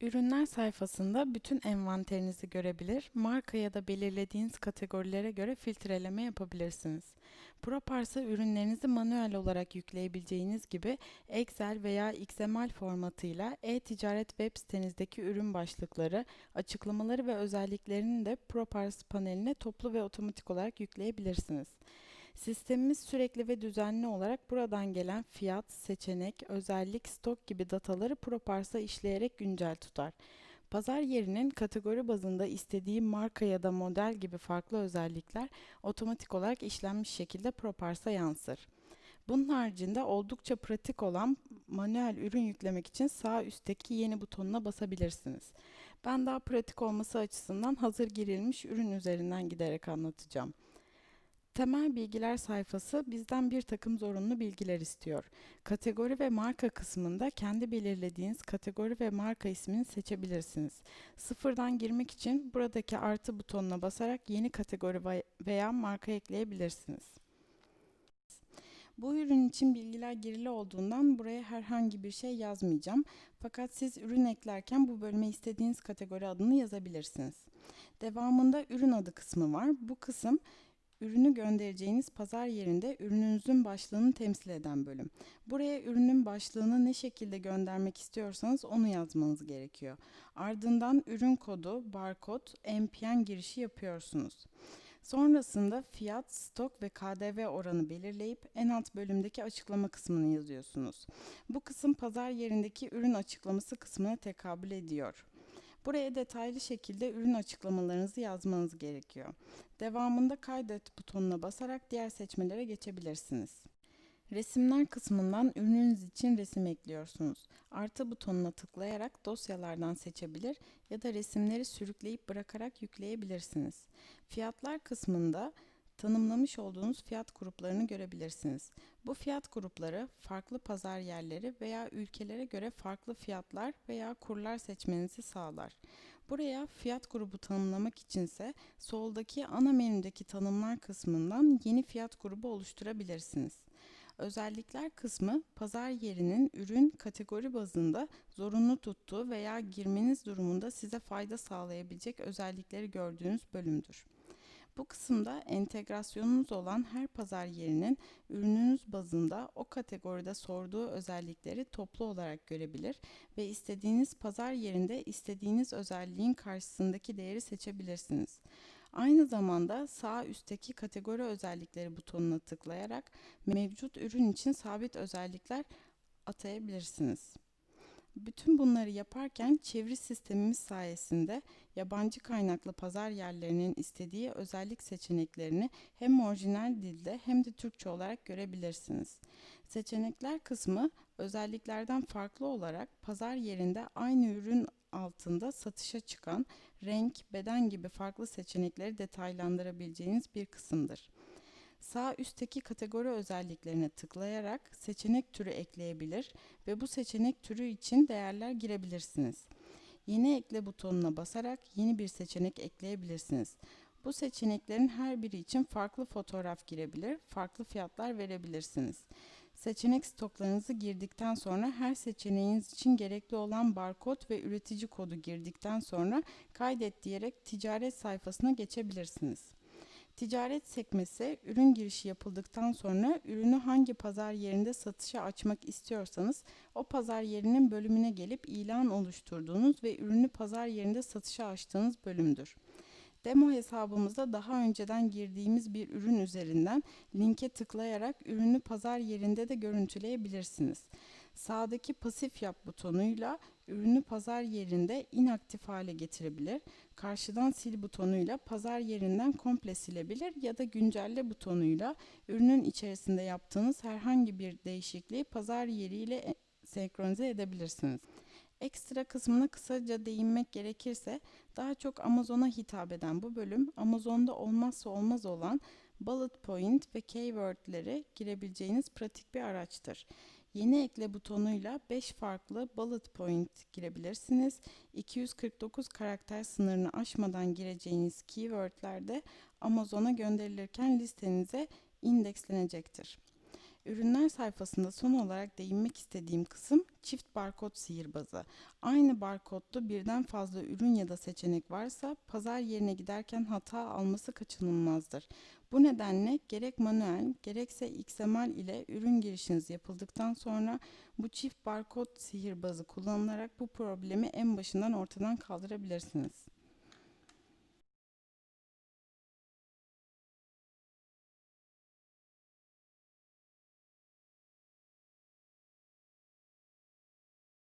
Ürünler sayfasında bütün envanterinizi görebilir, marka ya da belirlediğiniz kategorilere göre filtreleme yapabilirsiniz. ProPars'a ürünlerinizi manuel olarak yükleyebileceğiniz gibi Excel veya XML formatıyla e-ticaret web sitenizdeki ürün başlıkları, açıklamaları ve özelliklerini de ProPars paneline toplu ve otomatik olarak yükleyebilirsiniz. Sistemimiz sürekli ve düzenli olarak buradan gelen fiyat, seçenek, özellik, stok gibi dataları ProPars'a işleyerek güncel tutar. Pazar yerinin kategori bazında istediği marka ya da model gibi farklı özellikler otomatik olarak işlenmiş şekilde ProPars'a yansır. Bunun haricinde oldukça pratik olan manuel ürün yüklemek için sağ üstteki yeni butonuna basabilirsiniz. Ben daha pratik olması açısından hazır girilmiş ürün üzerinden giderek anlatacağım. Temel bilgiler sayfası bizden bir takım zorunlu bilgiler istiyor. Kategori ve marka kısmında kendi belirlediğiniz kategori ve marka ismini seçebilirsiniz. Sıfırdan girmek için buradaki artı butonuna basarak yeni kategori veya marka ekleyebilirsiniz. Bu ürün için bilgiler girili olduğundan buraya herhangi bir şey yazmayacağım. Fakat siz ürün eklerken bu bölüme istediğiniz kategori adını yazabilirsiniz. Devamında ürün adı kısmı var. Bu kısım ürünü göndereceğiniz pazar yerinde ürününüzün başlığını temsil eden bölüm. Buraya ürünün başlığını ne şekilde göndermek istiyorsanız onu yazmanız gerekiyor. Ardından ürün kodu, barkod, MPN girişi yapıyorsunuz. Sonrasında fiyat, stok ve KDV oranı belirleyip en alt bölümdeki açıklama kısmını yazıyorsunuz. Bu kısım pazar yerindeki ürün açıklaması kısmına tekabül ediyor. Buraya detaylı şekilde ürün açıklamalarınızı yazmanız gerekiyor. Devamında kaydet butonuna basarak diğer seçmelere geçebilirsiniz. Resimler kısmından ürününüz için resim ekliyorsunuz. Artı butonuna tıklayarak dosyalardan seçebilir ya da resimleri sürükleyip bırakarak yükleyebilirsiniz. Fiyatlar kısmında tanımlamış olduğunuz fiyat gruplarını görebilirsiniz. Bu fiyat grupları farklı pazar yerleri veya ülkelere göre farklı fiyatlar veya kurlar seçmenizi sağlar. Buraya fiyat grubu tanımlamak içinse soldaki ana menüdeki tanımlar kısmından yeni fiyat grubu oluşturabilirsiniz. Özellikler kısmı pazar yerinin ürün kategori bazında zorunlu tuttuğu veya girmeniz durumunda size fayda sağlayabilecek özellikleri gördüğünüz bölümdür. Bu kısımda entegrasyonunuz olan her pazar yerinin ürününüz bazında o kategoride sorduğu özellikleri toplu olarak görebilir ve istediğiniz pazar yerinde istediğiniz özelliğin karşısındaki değeri seçebilirsiniz. Aynı zamanda sağ üstteki kategori özellikleri butonuna tıklayarak mevcut ürün için sabit özellikler atayabilirsiniz. Bütün bunları yaparken çeviri sistemimiz sayesinde yabancı kaynaklı pazar yerlerinin istediği özellik seçeneklerini hem orijinal dilde hem de Türkçe olarak görebilirsiniz. Seçenekler kısmı özelliklerden farklı olarak pazar yerinde aynı ürün altında satışa çıkan renk, beden gibi farklı seçenekleri detaylandırabileceğiniz bir kısımdır. Sağ üstteki kategori özelliklerine tıklayarak seçenek türü ekleyebilir ve bu seçenek türü için değerler girebilirsiniz. Yeni ekle butonuna basarak yeni bir seçenek ekleyebilirsiniz. Bu seçeneklerin her biri için farklı fotoğraf girebilir, farklı fiyatlar verebilirsiniz. Seçenek stoklarınızı girdikten sonra her seçeneğiniz için gerekli olan barkod ve üretici kodu girdikten sonra kaydet diyerek ticaret sayfasına geçebilirsiniz. Ticaret sekmesi ürün girişi yapıldıktan sonra ürünü hangi pazar yerinde satışa açmak istiyorsanız o pazar yerinin bölümüne gelip ilan oluşturduğunuz ve ürünü pazar yerinde satışa açtığınız bölümdür. Demo hesabımızda daha önceden girdiğimiz bir ürün üzerinden linke tıklayarak ürünü pazar yerinde de görüntüleyebilirsiniz. Sağdaki pasif yap butonuyla ürünü pazar yerinde inaktif hale getirebilir. Karşıdan sil butonuyla pazar yerinden komple silebilir ya da güncelle butonuyla ürünün içerisinde yaptığınız herhangi bir değişikliği pazar yeriyle e, senkronize edebilirsiniz. Ekstra kısmına kısaca değinmek gerekirse daha çok Amazon'a hitap eden bu bölüm Amazon'da olmazsa olmaz olan bullet point ve keywordleri girebileceğiniz pratik bir araçtır. Yeni ekle butonuyla 5 farklı bullet point girebilirsiniz. 249 karakter sınırını aşmadan gireceğiniz keywordler de Amazon'a gönderilirken listenize indekslenecektir. Ürünler sayfasında son olarak değinmek istediğim kısım çift barkod sihirbazı. Aynı barkodlu birden fazla ürün ya da seçenek varsa pazar yerine giderken hata alması kaçınılmazdır. Bu nedenle gerek manuel gerekse XML ile ürün girişiniz yapıldıktan sonra bu çift barkod sihirbazı kullanılarak bu problemi en başından ortadan kaldırabilirsiniz.